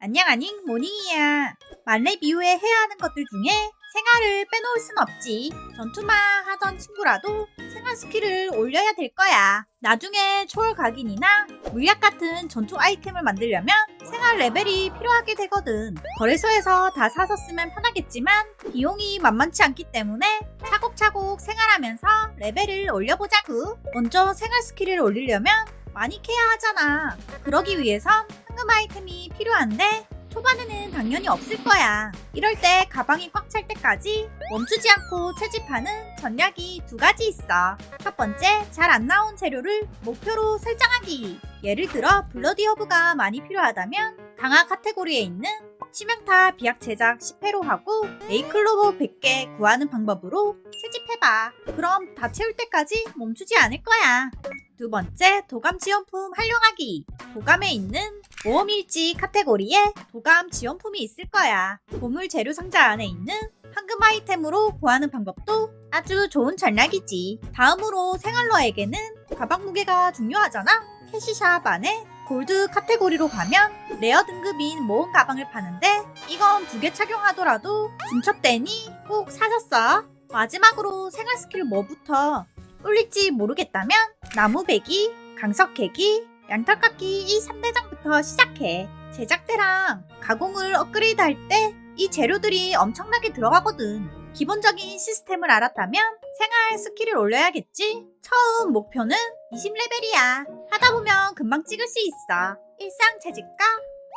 안녕 아닝 모닝이야. 만렙 이후에 해야 하는 것들 중에 생활을 빼놓을 순 없지. 전투만 하던 친구라도 생활 스킬을 올려야 될 거야. 나중에 초월 각인이나 물약 같은 전투 아이템을 만들려면 생활 레벨이 필요하게 되거든. 거래소에서 다 사서 쓰면 편하겠지만 비용이 만만치 않기 때문에 차곡차곡 생활하면서 레벨을 올려보자구. 먼저 생활 스킬을 올리려면 많이 캐야 하잖아. 그러기 위해선 황금 아이템이 필요한데 초반에는 당연히 없을 거야. 이럴 때 가방이 꽉 찰 때까지 멈추지 않고 채집하는 전략이 두 가지 있어. 첫 번째, 잘 안 나온 재료를 목표로 설정하기. 예를 들어 블러디 허브가 많이 필요하다면 강화 카테고리에 있는 치명타 비약 제작 10회로 하고 네이클로버 100개 구하는 방법으로 채집해봐. 그럼 다 채울 때까지 멈추지 않을 거야. 두 번째, 도감 지원품 활용하기. 도감에 있는 모험일지 카테고리에 도감 지원품이 있을 거야. 보물 재료 상자 안에 있는 황금 아이템으로 구하는 방법도 아주 좋은 전략이지. 다음으로 생활러에게는 가방 무게가 중요하잖아. 캐시샵 안에 골드 카테고리로 가면 레어 등급인 모험 가방을 파는데 이건 두 개 착용하더라도 중첩되니 꼭 사셨어. 마지막으로 생활 스킬 뭐부터 올릴지 모르겠다면 나무 베기, 강석 캐기, 양털 깎기 이 3대장부터 시작해. 제작대랑 가공을 업그레이드 할 때 이 재료들이 엄청나게 들어가거든. 기본적인 시스템을 알았다면 생활 스킬을 올려야겠지? 처음 목표는 20레벨이야. 하다 보면 금방 찍을 수 있어. 일상 채집과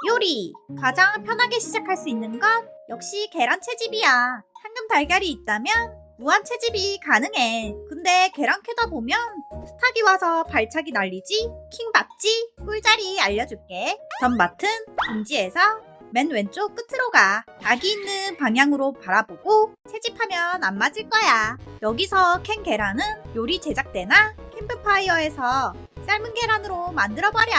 요리. 가장 편하게 시작할 수 있는 건 역시 계란 채집이야. 황금 달걀이 있다면 무한 채집이 가능해. 근데 계란 캐다 보면 스탁이 와서 발차기 날리지? 킹 받지? 꿀자리 알려줄게. 전 맡은 금지에서 맨 왼쪽 끝으로 가. 닭이 있는 방향으로 바라보고 채집하면 안 맞을 거야. 여기서 캔 계란은 요리 제작대나 캠프파이어에서 삶은 계란으로 만들어버려.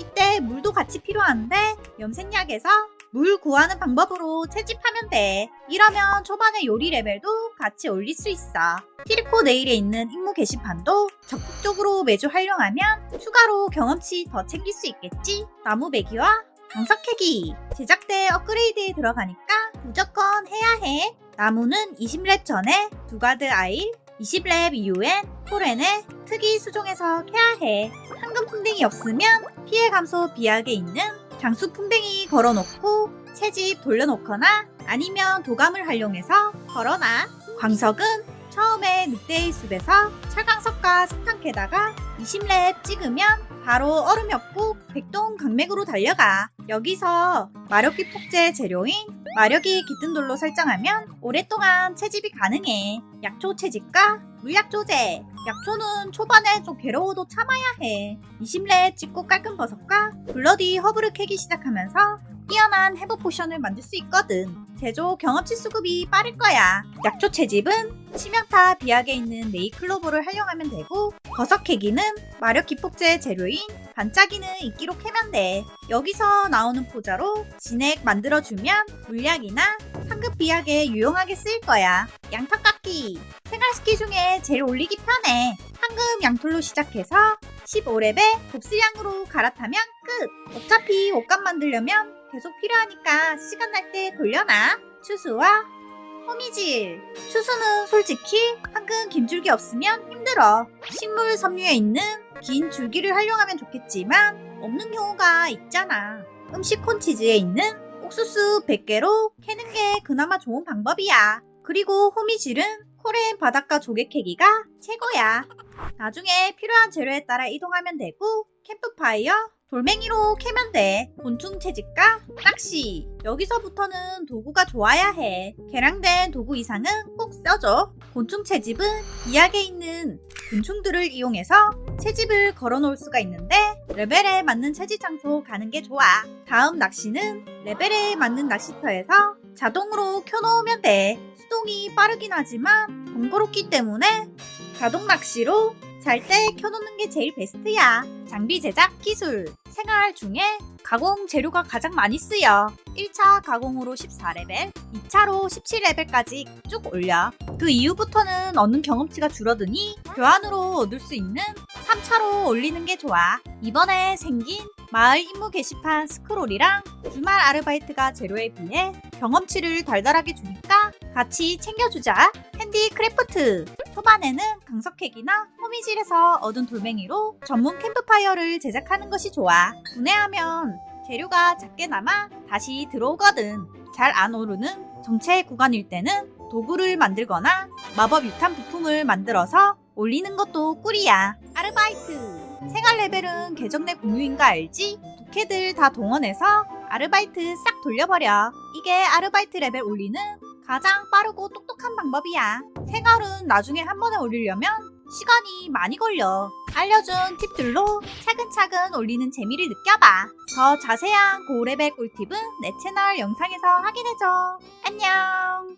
이때 물도 같이 필요한데 염색약에서 물 구하는 방법으로 채집하면 돼. 이러면 초반에 요리 레벨도 같이 올릴 수 있어. 티리코 네일에 있는 임무 게시판도 적극적으로 매주 활용하면 추가로 경험치 더 챙길 수 있겠지? 나무 배기와 강석캐기 제작대 업그레이드에 들어가니까 무조건 해야 해. 나무는 20렙 전에 두가드 아일, 20렙 이후엔 코렌의 특이 수종에서 캐야 해. 황금 풍뎅이 없으면 피해 감소 비약에 있는 장수 풍뎅이 걸어놓고 채집 돌려놓거나 아니면 도감을 활용해서 걸어놔. 광석은 처음에 늑대의 숲에서 철광석과 석탄 캐다가 20렙 찍으면 바로 없고 백동 강맥으로 달려가. 여기서 마력기 폭제 재료인 마력이 깃든 돌로 설정하면 오랫동안 채집이 가능해. 약초 채집과 물약 조제. 약초는 초반에 좀 괴로워도 참아야 해. 20렙 찍고 깔끔 버섯과 블러디 허브를 캐기 시작하면서 뛰어난 해부 포션을 만들 수 있거든. 제조 경험치 수급이 빠를 거야. 약초 채집은 치명타 비약에 있는 네이클로버를 활용하면 되고 버섯 캐기는 마력 기폭제 재료인 반짝이는 이끼로 캐면 돼. 여기서 나오는 포자로 진액 만들어주면 물약이나 상급 비약에 유용하게 쓰일 거야. 양털 깎기. 생활 스키 중에 제일 올리기 편해. 황금 양털로 시작해서 15렙에 곱슬양으로 갈아타면 끝. 어차피 옷감 만들려면 계속 필요하니까 시간 날 때 돌려놔. 추수와 호미질. 추수는 솔직히 황금 김줄기 없으면 힘들어. 식물 섬유에 있는 긴 줄기를 활용하면 좋겠지만 없는 경우가 있잖아. 음식 콘치즈에 있는 옥수수 100개로 캐는 게 그나마 좋은 방법이야. 그리고 호미질은 코레인 바닷가 조개 캐기가 최고야. 나중에 필요한 재료에 따라 이동하면 되고 캠프파이어 돌멩이로 캐면 돼. 곤충 채집과 낚시. 여기서부터는 도구가 좋아야 해. 개량된 도구 이상은 꼭 써줘. 곤충 채집은 이약에 있는 곤충들을 이용해서 채집을 걸어 놓을 수가 있는데 레벨에 맞는 채집 장소 가는 게 좋아. 다음 낚시는 레벨에 맞는 낚시터에서 자동으로 켜놓으면 돼. 수동이 빠르긴 하지만 번거롭기 때문에 자동 낚시로 잘 때 켜놓는 게 제일 베스트야. 장비 제작 기술. 생활 중에 가공 재료가 가장 많이 쓰여. 1차 가공으로 14레벨, 2차로 17레벨까지 쭉 올려. 그 이후부터는 얻는 경험치가 줄어드니 교환으로 얻을 수 있는 3차로 올리는 게 좋아. 이번에 생긴 마을 임무 게시판 스크롤이랑 주말 아르바이트가 제로에 비해 경험치를 달달하게 주니까 같이 챙겨주자. 핸디 크래프트. 초반에는 강석핵이나 호미질에서 얻은 돌멩이로 전문 캠프파이어를 제작하는 것이 좋아. 분해하면 재료가 작게 남아 다시 들어오거든. 잘 안 오르는 정체 구간일 때는 도구를 만들거나 마법 유탄 부품을 만들어서 올리는 것도 꿀이야. 아르바이트. 생활 레벨은 계정 내 공유인 거 알지? 독해들 다 동원해서 아르바이트 싹 돌려버려. 이게 아르바이트 레벨 올리는 가장 빠르고 똑똑한 방법이야. 생활은 나중에 한 번에 올리려면 시간이 많이 걸려. 알려준 팁들로 차근차근 올리는 재미를 느껴봐. 더 자세한 고레벨 꿀팁은 내 채널 영상에서 확인해줘. 안녕!